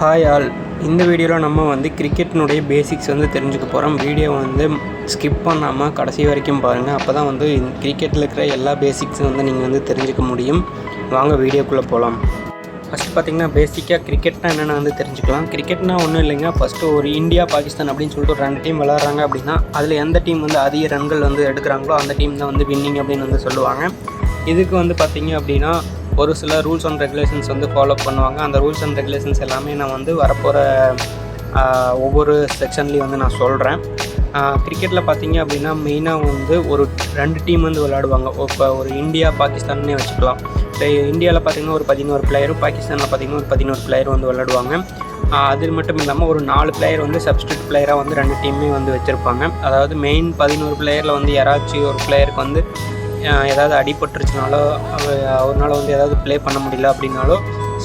Hi all இந்த வீடியோவில் நம்ம வந்து கிரிக்கெட்டினுடைய பேசிக்ஸ் வந்து தெரிஞ்சுக்க போகிறோம் வீடியோ வந்து ஸ்கிப் பண்ணாமல் கடைசி வரைக்கும் பாருங்கள் அப்போ தான் வந்து கிரிக்கெட்டில் இருக்கிற எல்லா பேசிக்ஸும் வந்து நீங்கள் வந்து தெரிஞ்சுக்க முடியும். வாங்க வீடியோக்குள்ளே போகலாம் ஃபஸ்ட்டு பார்த்திங்கன்னா பேசிக்காக கிரிக்கெட்னா என்னென்னு வந்து தெரிஞ்சுக்கலாம். கிரிக்கெட்னா ஒன்றும் இல்லைங்க. ஃபஸ்ட்டு ஒரு இந்தியா பாகிஸ்தான் அப்படின்னு சொல்லிட்டு ஒரு ரெண்டு டீம் விளாட்றாங்க அப்படின்னா அதில் எந்த டீம் வந்து அதிக ரன்கள் வந்து எடுக்கிறாங்களோ அந்த டீம் தான் வந்து வின்னிங் அப்படின்னு வந்து சொல்லுவாங்க. இதுக்கு வந்து பார்த்தீங்க அப்படின்னா ஒரு சில ரூல்ஸ் அண்ட் ரெகுலேஷன்ஸ் வந்து ஃபாலோ பண்ணுவாங்க. அந்த ரூல்ஸ் அண்ட் ரெகுலேஷன்ஸ் எல்லாமே நான் வந்து வரப்போகிற ஒவ்வொரு செக்ஷன்லேயும் வந்து நான் சொல்கிறேன் கிரிக்கெட்டில் பார்த்தீங்க அப்படின்னா மெயினாக வந்து ஒரு ரெண்டு டீம் வந்து விளையாடுவாங்க. இப்போ ஒரு இந்தியா பாகிஸ்தான்னே வச்சுக்கலாம். இப்போ இந்தியாவில் பார்த்தீங்கன்னா ஒரு பதினோரு பிளேயரும் பாகிஸ்தானில் பார்த்தீங்கன்னா ஒரு பதினோரு பிளேயர் வந்து விளையாடுவாங்க. அது மட்டும் இல்லாமல் ஒரு நாலு பிளேயர் வந்து சப்ஸ்டியூட் பிளேயராக வந்து ரெண்டு டீமே வந்து வச்சுருப்பாங்க. அதாவது மெயின் பதினோரு பிளேயரில் வந்து யாராச்சும் ஒரு பிளேயருக்கு வந்து ஏதாவது அடிபட்டுருச்சுனாலோ அவரால் வந்து ஏதாவது ப்ளே பண்ண முடியல அப்படின்னாலோ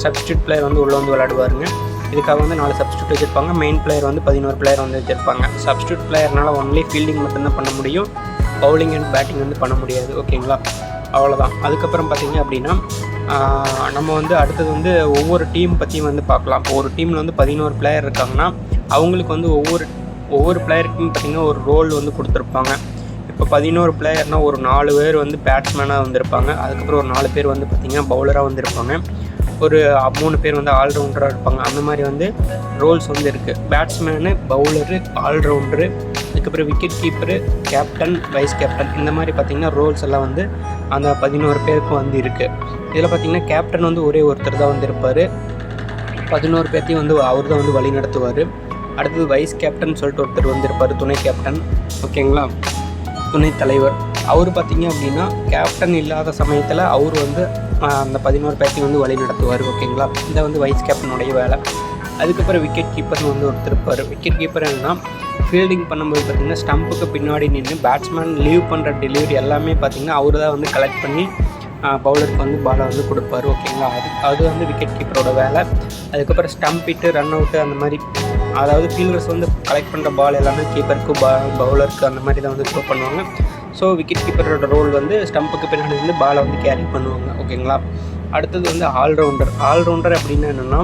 சப்ஸ்டியூட் பிளேயர் வந்து உள்ளே வந்து விளாடுவாருங்க இதுக்காக வந்து நாலு சப்ஸ்டியூட் வச்சுருப்பாங்க. மெயின் பிளேயர் வந்து பதினோரு பிளேயர் வந்து வச்சுருப்பாங்க. சப்ஸ்டியூட் பிளேயர்னால் ஒன்லி ஃபீல்டிங் மட்டும்தான் பண்ண முடியும். பவுலிங் அண்ட் பேட்டிங் வந்து பண்ண முடியாது. ஓகேங்களா? அவ்வளோதான் அதுக்கப்புறம் பார்த்திங்க அப்படின்னா நம்ம வந்து அடுத்தது வந்து ஒவ்வொரு டீம் பற்றியும் வந்து பார்க்கலாம். இப்போ ஒரு டீமில் வந்து பதினோரு பிளேயர் இருக்காங்கன்னா அவங்களுக்கு வந்து ஒவ்வொரு ஒவ்வொரு பிளேயருக்கும் பார்த்திங்கன்னா ஒரு ரோல் வந்து கொடுத்துருப்பாங்க. இப்போ பதினோரு பிளேயர்னால் ஒரு நாலு பேர் வந்து பேட்ஸ்மேனாக வந்திருப்பாங்க. அதுக்கப்புறம் ஒரு நாலு பேர் வந்து பார்த்திங்கன்னா பவுலராக வந்திருப்பாங்க. ஒரு மூணு பேர் வந்து ஆல்ரவுண்டராக இருப்பாங்க. அந்த மாதிரி வந்து ரோல்ஸ் வந்து இருக்குது பேட்ஸ்மேனு பவுலரு ஆல்ரவுண்டரு அதுக்கப்புறம் wicket keeper captain vice captain இந்த மாதிரி பார்த்திங்கன்னா ரோல்ஸ் எல்லாம் வந்து அந்த பதினோரு பேருக்கும் வந்து இருக்குது இதில் பார்த்திங்கன்னா கேப்டன் வந்து ஒரே ஒருத்தர் தான் வந்து இருப்பார் பதினோரு பேர்த்தையும் வந்து அவர் தான் வந்து வழி நடத்துவார் அடுத்தது வைஸ் கேப்டன் சொல்லிட்டு ஒருத்தர் வந்திருப்பார். துணை கேப்டன் ஓகேங்களா துணைத் தலைவர். அவர் பார்த்திங்க அப்படின்னா கேப்டன் இல்லாத சமயத்தில் அவர் வந்து அந்த பதினோரு பேர்த்தையும் வந்து வழி நடத்துவார் ஓகேங்களா? இதை வந்து வைஸ் கேப்டனுடைய வேலை. அதுக்கப்புறம் விக்கெட் கீப்பர்னு வந்து ஒருத்தர் இருப்பார். விக்கெட் கீப்பர் என்னன்னா ஃபீல்டிங் பண்ணும்போது பார்த்திங்கன்னா ஸ்டம்புக்கு பின்னாடி நின்று பேட்ஸ்மேன் லீவ் பண்ணுற டெலிவரி எல்லாமே பார்த்திங்கன்னா அவர் தான் வந்து கலெக்ட் பண்ணி பவுலருக்கு வந்து பாலை வந்து கொடுப்பாரு ஓகேங்களா அது அது வந்து விக்கெட் கீப்பரோட வேலை. அதுக்கப்புறம் ஸ்டம்ப் இட்டு ரன் அவுட்டு அந்த மாதிரி. அதாவது ஃபீல்டர்ஸ் வந்து கலெக்ட் பண்ணுற பால் எல்லாமே கீப்பருக்கு பா பவுலருக்கு அந்த மாதிரி தான் வந்து த்ரோ பண்ணுவாங்க. ஸோ விக்கெட் கீப்பரோட ரோல் வந்து ஸ்டம்புக்கு பின்னாடி வந்து பாலை வந்து கேரி பண்ணுவாங்க ஓகேங்களா அடுத்தது வந்து ஆல்ரவுண்டர் ஆல்ரவுண்டர் அப்படின்னா என்னென்னா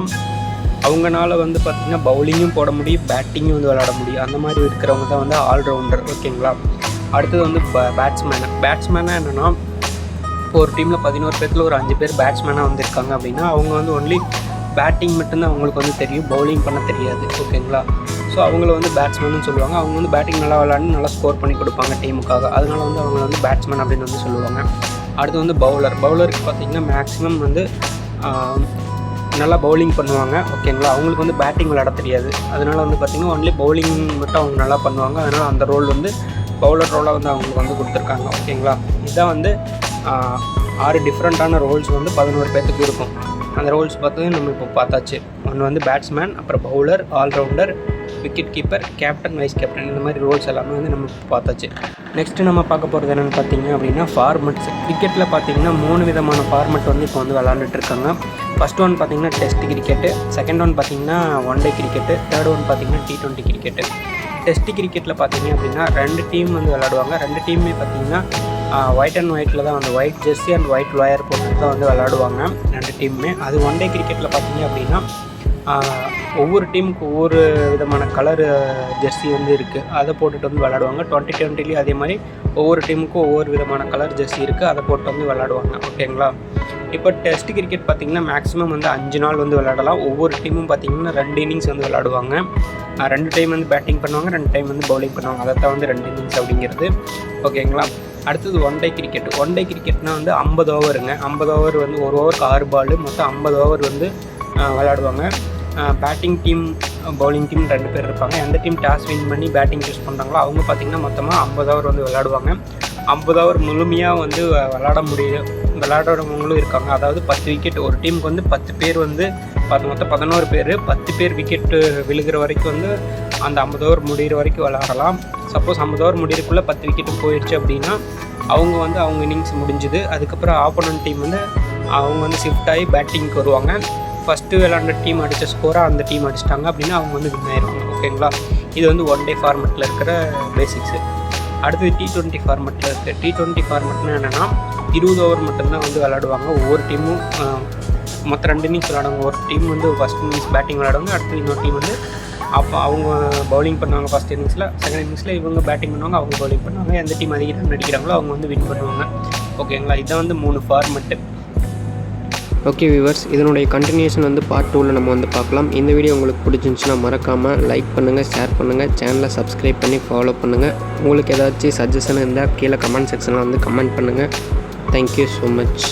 அவங்கனால வந்து பார்த்திங்கன்னா பவுலிங்கும் போட முடியும் பேட்டிங்கும் வந்து விளாட முடியும். அந்த மாதிரி இருக்கிறவங்க தான் வந்து ஆல்ரவுண்டர் ஓகேங்களா அடுத்தது வந்து பேட்ஸ்மேனு பேட்ஸ்மேனாக என்னென்னா இப்போ ஒரு டீமில் பதினோரு பேர்த்தில் ஒரு அஞ்சு பேர் பேட்ஸ்மேனாக வந்திருக்காங்க அப்படின்னா அவங்க வந்து ஒன்லி பேட்டிங் மட்டும்தான் அவங்களுக்கு வந்து தெரியும். பவுலிங் பண்ண தெரியாது ஓகேங்களா ஸோ அவங்கள வந்து பேட்ஸ்மேன் சொல்லுவாங்க. அவங்க வந்து பேட்டிங் நல்லா விளாண்டு நல்லா ஸ்கோர் பண்ணி கொடுப்பாங்க டீமுக்காக அதனால வந்து அவங்க வந்து பேட்ஸ்மேன் அப்படின்னு வந்து சொல்லுவாங்க. அடுத்து வந்து பவுலர் பவுலருக்கு பார்த்திங்கன்னா மேக்ஸிமம் வந்து நல்லா பவுலிங் பண்ணுவாங்க ஓகேங்களா அவங்களுக்கு வந்து பேட்டிங் விளாட தெரியாது. அதனால் வந்து பார்த்திங்கன்னா ஒன்லி பவுலிங் மட்டும் அவங்க நல்லா பண்ணுவாங்க. அதனால் அந்த ரோல் வந்து பவுலர் ரோலாக வந்து அவங்களுக்கு வந்து கொடுத்துருக்காங்க ஓகேங்களா இதான் வந்து ஆறு டிஃப்ரெண்ட்டான ரோல்ஸ் வந்து பதினோரு பேர்த்துக்கு இருக்கும். அந்த ரோல்ஸ் பார்த்து நம்ம இப்போ பார்த்தாச்சு. ஒன்று வந்து பேட்ஸ்மேன் அப்புறம் bowler all rounder wicket keeper captain vice captain இந்த மாதிரி ரோல்ஸ் எல்லாமே வந்து நம்ம பார்த்தாச்சு. நெக்ஸ்ட்டு நம்ம பார்க்க போகிறது என்னென்னு பார்த்தீங்க அப்படின்னா ஃபார்மெட்ஸ் கிரிக்கெட்டில் பார்த்தீங்கன்னா மூணு விதமான ஃபார்மெட் வந்து இப்போ வந்து விளாண்டுட்டுருக்காங்க ஃபஸ்ட் ஒன் பார்த்தீங்கன்னா டெஸ்ட் கிரிக்கெட்டு செகண்ட் ஒன் பார்த்தீங்கன்னா one day cricket third one பார்த்தீங்கன்னா டி ட்வெண்ட்டி கிரிக்கெட்டு டெஸ்ட் கிரிக்கெட்டில் பார்த்தீங்க அப்படின்னா ரெண்டு டீம் வந்து விளாடுவாங்க ரெண்டு டீமுமே பார்த்தீங்கன்னா ஒயிட் அண்ட் ஒயிட்டில் தான் வந்து white jersey and white lower போட்டு தான் வந்து விளாடுவாங்க ரெண்டு டீமுமே அது ஒன் டே கிரிக்கெட்டில் பார்த்தீங்க அப்படின்னா ஒவ்வொரு டீமுக்கு ஒவ்வொரு விதமான கலர் ஜெர்சி வந்து இருக்குது அதை போட்டுட்டு வந்து விளாடுவாங்க டுவெண்ட்டி டுவெண்ட்டிலையும் அதே மாதிரி ஒவ்வொரு டீமுக்கும் ஒவ்வொரு விதமான கலர் ஜெர்சி இருக்குது அதை போட்டு வந்து விளாடுவாங்க ஓகேங்களா இப்போ டெஸ்ட் கிரிக்கெட் பார்த்திங்கன்னா மேக்ஸிமம் வந்து அஞ்சு நாள் வந்து விளாடலாம் ஒவ்வொரு டீமும் பார்த்திங்கன்னா ரெண்டு இன்னிங்ஸ் வந்து விளாடுவாங்க ரெண்டு டைம் வந்து பேட்டிங் பண்ணுவாங்க ரெண்டு டைம் வந்து பவுலிங் பண்ணுவாங்க. அதை தான் வந்து ரெண்டு இன்னிங்ஸ் அப்படிங்கிறது. ஓகேங்களா அடுத்தது one day cricket one day கிரிக்கெட்னால் வந்து ஐம்பது ஓவருங்க ஐம்பது ஓவர் வந்து ஒரு ஓவருக்கு ஆறு பால் மொத்தம் ஐம்பது ஓவர் வந்து விளையாடுவாங்க. பேட்டிங் டீம் பவுலிங் டீம் ரெண்டு பேர் இருப்பாங்க. எந்த டீம் டாஸ் வின் பண்ணி பேட்டிங் சூஸ் பண்ணுறாங்களோ அவங்க பார்த்திங்கன்னா மொத்தமாக ஐம்பது ஓவர் வந்து விளையாடுவாங்க. ஐம்பது ஓவர் முழுமையாக வந்து விளாட முடியும் விளையாடுறவங்களும் இருக்காங்க. அதாவது பத்து விக்கெட் ஒரு டீமுக்கு வந்து பத்து பேர் வந்து பத்து மொத்தம் பதினோரு பேர். பத்து பேர் விக்கெட்டு விழுகிற வரைக்கும் வந்து அந்த ஐம்பது ஓவர் முடிகிற வரைக்கும் விளாடலாம் சப்போஸ் ஐம்பது ஓவர் முடிகிறக்குள்ளே பத்து விக்கெட்டு போயிடுச்சு அப்படின்னா அவங்க வந்து அவங்க இன்னிங்ஸ் முடிஞ்சுது. அதுக்கப்புறம் ஆப்போனன்ட் டீம் வந்து அவங்க வந்து ஷிஃப்ட் ஆகி பேட்டிங்க்கு வருவாங்க. ஃபஸ்ட்டு விளாண்ட டீம் அடித்த ஸ்கோராக அந்த டீம் அடிச்சிட்டாங்க அப்படின்னா அவங்க வந்து வின் ஆயிடுவாங்க ஓகேங்களா இது வந்து ஒன் டே ஃபார்மெட்டில் இருக்கிற பேசிக்ஸு அடுத்தது டி ட்வெண்ட்டி ஃபார்மெட்டில் இருக்குது டி ட்வெண்ட்டி ஃபார்மெட்னா என்னென்னா இருபது ஓவர் மட்டும்தான் வந்து விளாடுவாங்க ஒவ்வொரு டீமும் மொத்தம் ரெண்டு இன்னிங்ஸ் விளாடுவாங்க ஒரு டீம் வந்து ஃபஸ்ட் இன்னிங்ஸ் பேட்டிங் விளாடுவாங்க அடுத்து இன்னொரு டீம் வந்து அப்போ அவங்க பவுலிங் பண்ணுவாங்க ஃபஸ்ட் இன்னிங்ஸில் செகண்ட் இன்னிங்ஸில் இவங்க பேட்டிங் பண்ணுவாங்க அவங்க பவுலிங் பண்ணுவாங்க. எந்த டீம் அதிக ரன் அடிக்கிறாங்களோ அவங்க வந்து வின் பண்ணுவாங்க. ஓகேங்களா இதான் வந்து மூணு ஃபார்மெட்டு ஓகே வியூவர்ஸ் இதனுடைய கண்டினியூஷன் வந்து பார்ட் டூவில் நம்ம வந்து பார்க்கலாம். இந்த வீடியோ உங்களுக்கு பிடிச்சிருந்துச்சுன்னா மறக்காமல் லைக் பண்ணுங்கள் ஷேர் பண்ணுங்கள் சேனலை சப்ஸ்கிரைப் பண்ணி ஃபாலோ பண்ணுங்கள் உங்களுக்கு ஏதாச்சும் சஜஷன் இருந்தால் கீழே கமெண்ட் செக்ஷனில் வந்து கமெண்ட் பண்ணுங்கள் தேங்க்யூ ஸோ மச்